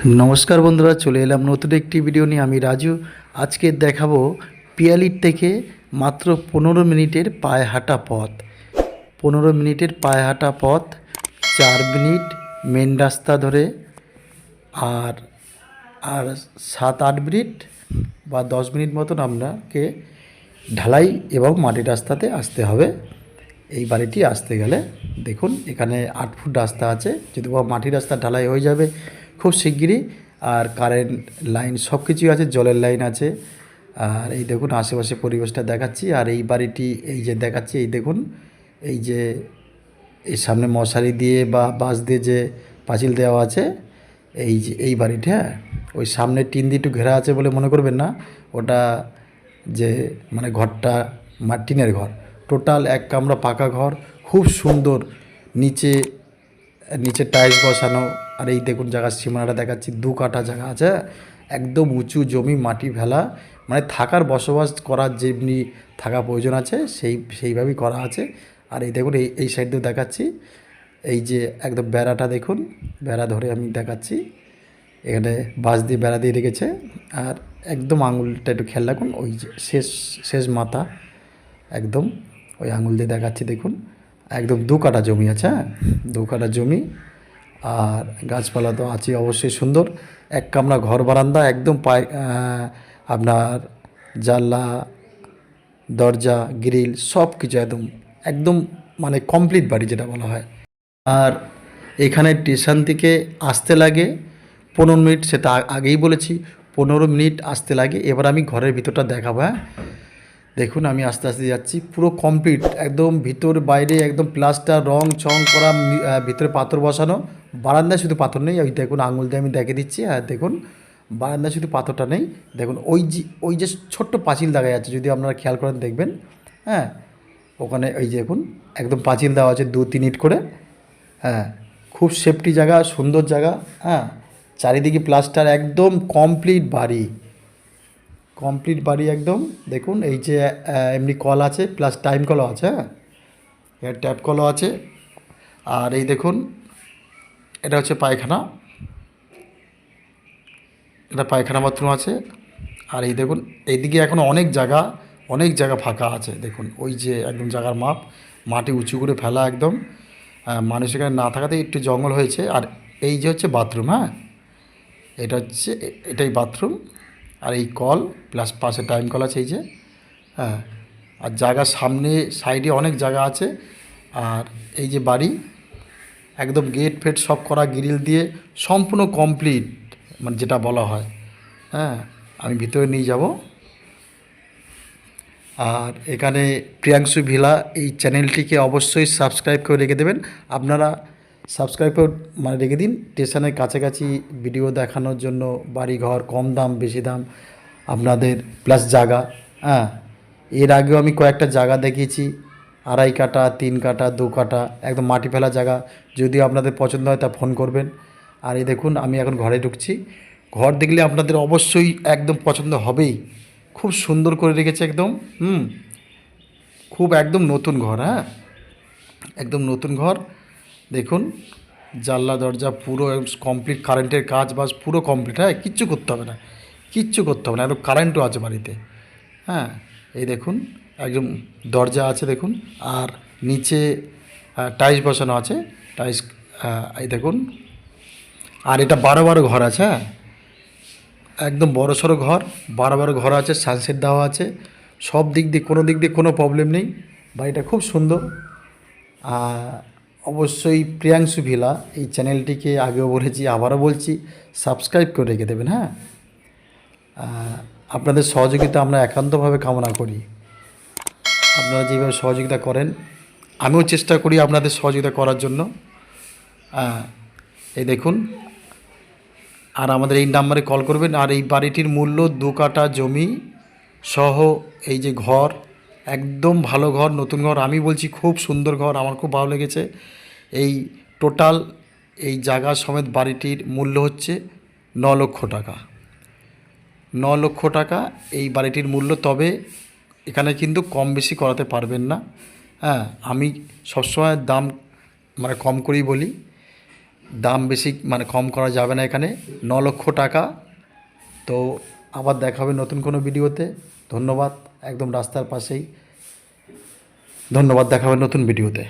নমস্কার বন্ধুরা, চলে এলাম নতুন একটি ভিডিও নিয়ে। আমি রাজু। আজকে দেখাবো পিয়ালির থেকে মাত্র পনেরো মিনিটের পায়ে হাঁটা পথ। পনেরো মিনিটের পায়ে হাঁটা পথ, চার মিনিট মেন রাস্তা ধরে, আর আর সাত আট মিনিট বা দশ মিনিট মতন আপনাকে ঢালাই এবং মাটির রাস্তাতে আসতে হবে। এই বাড়িটি আসতে গেলে দেখুন, এখানে আট ফুট রাস্তা আছে। যদি বা মাটির রাস্তা ঢালাই হয়ে যাবে খুব শিগগিরই আর কারেন্ট লাইন সব কিছুই আছে, জলের লাইন আছে। আর এই দেখুন আশেপাশে পরিবেশটা দেখাচ্ছি। আর এই বাড়িটি এই যে দেখাচ্ছি, এই দেখুন, এই যে এই সামনে মশারি দিয়ে বা বাঁশ দিয়ে যে পাঁচিল দেওয়া আছে, এই যে এই বাড়িটা হ্যাঁ? ওই সামনে টিন দিয়ে একটু ঘেরা আছে বলে মনে করবেন না। ওটা যে মানে ঘরটা টিনের ঘর। টোটাল এক কামরা পাকা ঘর, খুব সুন্দর। নিচে নিচে টাইলস বসানো আর এই দেখুন জায়গার সীমানাটা দেখাচ্ছি, দু কাঠা জায়গা আছে, একদম উঁচু জমি, মাটি ফেলা মানে থাকার বসবাস করার যেমনি থাকা প্রয়োজন আছে, সেই, সেইভাবেই করা আছে। আর এই দেখুন, এই এই সাইড দিয়ে দেখাচ্ছি, এই যে একদম বেড়াটা দেখুন, বেড়া ধরে আমি দেখাচ্ছি, এখানে বাঁশ দিয়ে বেড়া দিয়ে রেখেছে, আর একদম আঙুলটা একটু খেয়াল রাখুন, ওই যে শেষ শেষ মাথা, একদম, ওই আঙুল দিয়ে দেখাচ্ছি, দেখুন, একদম দু কাটা জমি আছে হ্যাঁ দু কাটা জমি আর গাছপালা তো আছে অবশ্যই সুন্দর। এক কামরা ঘর বারান্দা, একদম পায় আপনার জানলা, দরজা, গ্রিল সব কিছু একদম একদম মানে কমপ্লিট বাড়ি যেটা বলা হয়। আর এখানে স্টেশন থেকে আসতে লাগে, পনেরো মিনিট, সেটা আগেই বলেছি, পনেরো মিনিট আসতে লাগে। এবার আমি ঘরের ভিতরটা দেখাবো হ্যাঁ? দেখুন, আমি আস্তে আস্তে যাচ্ছি। পুরো কমপ্লিট একদম ভিতর বাইরে, একদম প্লাস্টার রং চং করা ভিতরে পাথর বসানো। বারান্দায় শুধু পাথর নেই, ওই দেখুন, আঙুল দিয়ে আমি দেখে দিচ্ছি। আর দেখুন, বারান্দায় শুধু পাথরটা নেই। দেখুন, ওই যে ওই যে ছোট্ট পাঁচিল দেখা যাচ্ছে, যদি আপনারা খেয়াল করেন, দেখবেন। হ্যাঁ ওখানে ওই যে দেখুন, একদম পাঁচিল দেওয়া আছে দু তিন ইট করে। হ্যাঁ খুব সেফটি জায়গা, সুন্দর জায়গা। হ্যাঁ চারিদিকে প্লাস্টার একদম কমপ্লিট বাড়ি। কমপ্লিট বাড়ি একদম। দেখুন, এই যে এমনি কল আছে প্লাস টাইম কলও আছে হ্যাঁ? এর ট্যাপ কলও আছে। আর এই দেখুন, এটা হচ্ছে পায়খানা। এটা পায়খানা বাথরুম আছে। আর এই দেখুন, এইদিকে এখন অনেক জায়গা অনেক জায়গা ফাঁকা আছে। দেখুন, ওই যে একদম জায়গার মাপ, মাটি উঁচু করে ফেলা একদম। মানুষ এখানে না থাকাতে একটু জঙ্গল হয়েছে। আর এই যে হচ্ছে বাথরুম হ্যাঁ? এটা হচ্ছে, এটাই বাথরুম আর এই কল প্লাস পাশে টাইম কল আছে এই যে হ্যাঁ আর জায়গার সামনে সাইডে অনেক জায়গা আছে, আর এই যে বাড়ি, একদম গেট ফেট সব করা গ্রিল দিয়ে সম্পূর্ণ কমপ্লিট মানে যেটা বলা হয় হ্যাঁ আমি ভিতরে নিয়ে যাব। আর এখানে প্রিয়াংশু ভিলা এই চ্যানেলটিকে অবশ্যই সাবস্ক্রাইব করে রেখে দেবেন। আপনারা সাবস্ক্রাইব করে মানে রেখে দিন। স্টেশনের কাছাকাছি ভিডিও দেখানোর জন্য বাড়িঘর, কম দাম, বেশি দাম, আপনাদের প্লাস জায়গা হ্যাঁ। এর আগেও আমি কয়েকটা জায়গা দেখিয়েছি, আড়াই কাটা, তিন কাটা, দু কাটা, একদম মাটি ফেলা জায়গা। যদি আপনাদের পছন্দ হয় তা ফোন করবেন। আর এই দেখুন, আমি এখন ঘরে ঢুকছি। ঘর দেখলে আপনাদের অবশ্যই একদম পছন্দ হবেই। খুব সুন্দর করে রেখেছে একদম, হুম। খুব একদম নতুন ঘর হ্যাঁ। একদম নতুন ঘর। দেখুন, জানলা, দরজা পুরো কমপ্লিট কারেন্টের কাজ বাজ পুরো কমপ্লিট হ্যাঁ কিচ্ছু করতে হবে না, কিচ্ছু করতে হবে না, একদম কারেন্টও আছে বাড়িতে হ্যাঁ এই দেখুন, একদম দরজা আছে দেখুন, আর নিচে টাইলস বসানো আছে টাইলস এই দেখুন, আর এটা বারো বারো ঘর আছে হ্যাঁ একদম বড় সড়ো ঘর, বারো বারো ঘর আছে সানসেট দেওয়া আছে, সব দিক দিয়ে কোনো দিক দিয়ে কোনো প্রবলেম নেই, বাড়িটা খুব সুন্দর অবশ্যই প্রিয়াংশু ভিলা এই চ্যানেলটিকে আগেও বলেছি, আবারও বলছি, সাবস্ক্রাইব করে রেখে দেবেন হ্যাঁ? আপনাদের সহযোগিতা আমরা একান্তভাবে কামনা করি। আপনারা যেভাবে সহযোগিতা করেন, আমিও চেষ্টা করি আপনাদের সহযোগিতা করার জন্য। এই দেখুন, আর আমাদের এই নাম্বারে কল করবেন, আর এই বাড়িটির মূল্য দু কাটা জমি সহ এই যে ঘর একদম ভালো ঘর, নতুন ঘর। আমি বলছি খুব সুন্দর ঘর, আমার খুব ভালো লেগেছে। এই টোটাল এই জায়গা সমেত বাড়িটির মূল্য হচ্ছে ন লক্ষ টাকা। ন লক্ষ টাকা এই বাড়িটির মূল্য, তবে এখানে কিন্তু কম বেশি করাতে পারবেন না। হ্যাঁ আমি সবসময় দাম মানে কম করেই বলি। দাম বেশি মানে কম করা যাবে না এখানে। ন লক্ষ টাকা। তো আবার দেখা হবে নতুন কোনো ভিডিওতে। ধন্যবাদ। একদম রাস্তার পাশেই। ধন্যবাদ দেখা হবে নতুন ভিডিওতে।